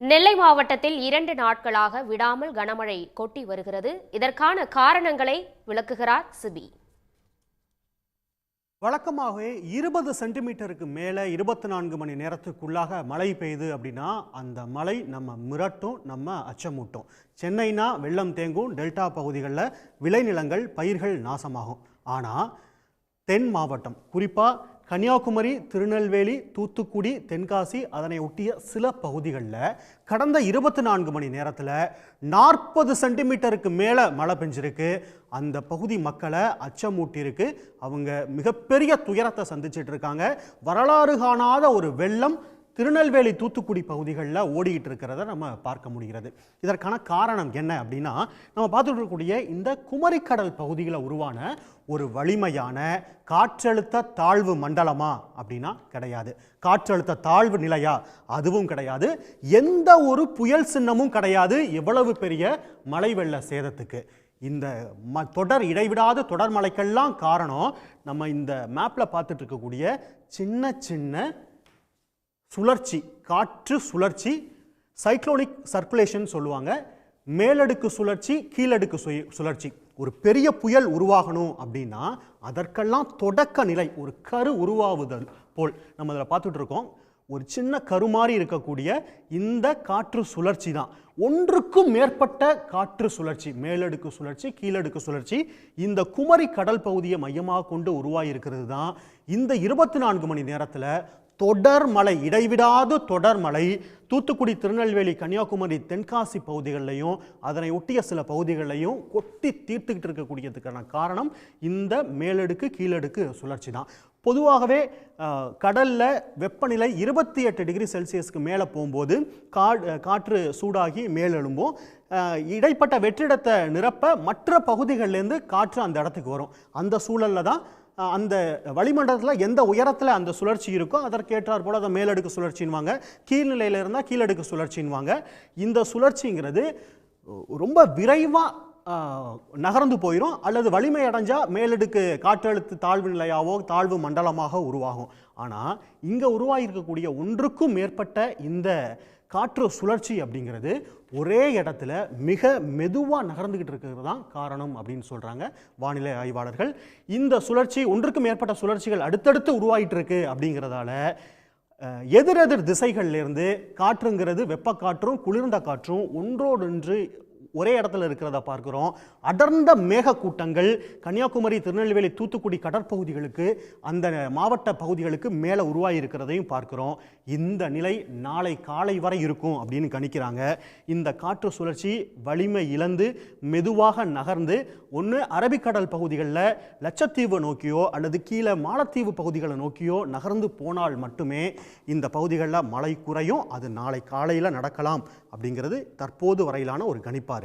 நெல்லை மாவட்டத்தில் இரண்டு நாட்களாக விடாமல் கனமழை கொட்டி வருகிறது. இதற்கான காரணங்களை விளக்குகிறார் சிபி. வழக்கமாகவே இருபது சென்டிமீட்டருக்கு மேலே இருபத்தி நான்கு மணி நேரத்துக்குள்ளாக மழை பெய்யுது அப்படின்னா அந்த மழை நம்ம மிரட்டும் நம்ம அச்சமூட்டும். சென்னைனா வெள்ளம் தேங்கும் டெல்டா பகுதிகளில் விளைநிலங்கள் பயிர்கள் நாசமாகும். ஆனால் தென் மாவட்டம் குறிப்பாக கன்னியாகுமரி திருநெல்வேலி தூத்துக்குடி தென்காசி அதனை ஒட்டிய சில பகுதிகளில் கடந்த இருபத்தி நான்கு மணி நேரத்தில் நாற்பது சென்டிமீட்டருக்கு மேலே மழை பெஞ்சிருக்கு. அந்த பகுதி மக்களை அச்சமூட்டியிருக்கு. அவங்க மிகப்பெரிய துயரத்தை சந்திச்சிட்டு இருக்காங்க. வரலாறு காணாத ஒரு வெள்ளம் திருநெல்வேலி தூத்துக்குடி பகுதிகளில் ஓடிக்கிட்டு இருக்கிறத நம்ம பார்க்க முடிகிறது. இதற்கான காரணம் என்ன அப்படின்னா நம்ம பார்த்துட்டு இருக்கக்கூடிய இந்த குமரிக்கடல் பகுதியில் உருவான ஒரு வலிமையான காற்றழுத்த தாழ்வு மண்டலமா அப்படின்னா கிடையாது. காற்றழுத்த தாழ்வு நிலையா? அதுவும் கிடையாது. எந்த ஒரு புயல் சின்னமும் கிடையாது. எவ்வளவு பெரிய மழை வெள்ள சேதத்துக்கு. இந்த ம தொடர் இடைவிடாத தொடர் மலைக்கெல்லாம் காரணம் நம்ம இந்த மேப்பில் பார்த்துட்டு இருக்கக்கூடிய சின்ன சின்ன சுழற்சி காற்று சுழற்சி சைக்ளோனிக் சர்க்குலேஷன் சொல்லுவாங்க. மேலடுக்கு சுழற்சி கீழடுக்கு சுய- சுழற்சி. ஒரு பெரிய புயல் உருவாகணும் அப்படின்னா அதற்கெல்லாம் தொடக்க நிலை ஒரு கரு உருவாவுதல் போல் நம்ம அதில் பார்த்துட்டு இருக்கோம் ஒரு சின்ன கரு மாதிரி இருக்கக்கூடிய இந்த காற்று சுழற்சி தான். ஒன்றுக்கும் மேற்பட்ட காற்று சுழற்சி மேலடுக்கு சுழற்சி கீழடுக்கு சுழற்சி இந்த குமரி கடல் பகுதியை மையமாக கொண்டு உருவாகியிருக்கிறது தான். இந்த இருபத்தி நான்கு மணி நேரத்தில் தொடர்மலை இடைவிடாத தொடர்மலை தூத்துக்குடி திருநெல்வேலி கன்னியாகுமரி தென்காசி பகுதிகளிலையும் அதனை ஒட்டிய சில பகுதிகளிலையும் கொட்டி தீர்த்துக்கிட்டு இருக்கக்கூடியதுக்கான காரணம் இந்த மேலடுக்கு கீழடுக்கு சுழற்சி தான். பொதுவாகவே கடலில் வெப்பநிலை இருபத்தி எட்டு டிகிரி செல்சியஸ்க்கு மேலே போகும்போது கா காற்று சூடாகி மேலெழும்பும். இடைப்பட்ட வெற்றிடத்தை நிரப்ப மற்ற பகுதிகள்லேருந்து காற்று அந்த இடத்துக்கு வரும். அந்த சூழலில் தான் அந்த வளிமண்டலத்தில் எந்த உயரத்தில் அந்த சுழற்சி இருக்கோ அதற்கேற்றார் போல் அதை மேலடுக்கு சுழற்சின்வாங்க கீழ்நிலையில் இருந்தால் கீழடுக்கு சுழற்சின்வாங்க இந்த சுழற்சிங்கிறது ரொம்ப விரைவாக நகர்ந்து போயிடும் அல்லது வலிமை அடைஞ்சால் மேலடுக்கு காற்றழுத்து தாழ்வு நிலையாவோ தாழ்வு மண்டலமாக உருவாகும். ஆனால் இங்கே உருவாகியிருக்கக்கூடிய ஒன்றுக்கும் மேற்பட்ட இந்த காற்று சுழற்சி அப்படிங்கிறது ஒரே இடத்துல மிக மெதுவாக நகர்ந்துக்கிட்டு இருக்கிறது தான் காரணம் அப்படின்னு சொல்கிறாங்க வானிலை ஆய்வாளர்கள். இந்த சுழற்சி ஒன்றுக்கும் மேற்பட்ட சுழற்சிகள் அடுத்தடுத்து உருவாகிட்டு இருக்கு அப்படிங்கிறதால எதிரெதிர் திசைகள்லேருந்து காற்றுங்கிறது வெப்பக்காற்றும் குளிர்ந்த காற்றும் ஒன்றோடொன்று ஒரே இடத்துல இருக்கிறத பார்க்குறோம். அடர்ந்த மேகக்கூட்டங்கள் கன்னியாகுமரி திருநெல்வேலி தூத்துக்குடி கடற்பகுதிகளுக்கு அந்த மாவட்ட பகுதிகளுக்கு மேலே உருவாகியிருக்கிறதையும் பார்க்குறோம். இந்த நிலை நாளை காலை வரை இருக்கும் அப்படின்னு கணிக்கிறாங்க. இந்த காற்று சுழற்சி வலிமை இழந்து மெதுவாக நகர்ந்து ஒன்று அரபிக்கடல் பகுதிகளில் லட்சத்தீவு நோக்கியோ அல்லது கீழே மாலத்தீவு பகுதிகளை நோக்கியோ நகர்ந்து போனால் மட்டுமே இந்த பகுதிகளில் மழை குறையும். அது நாளை காலையில் நடக்கலாம் அப்படிங்கிறது தற்போது வரையிலான ஒரு கணிப்பாக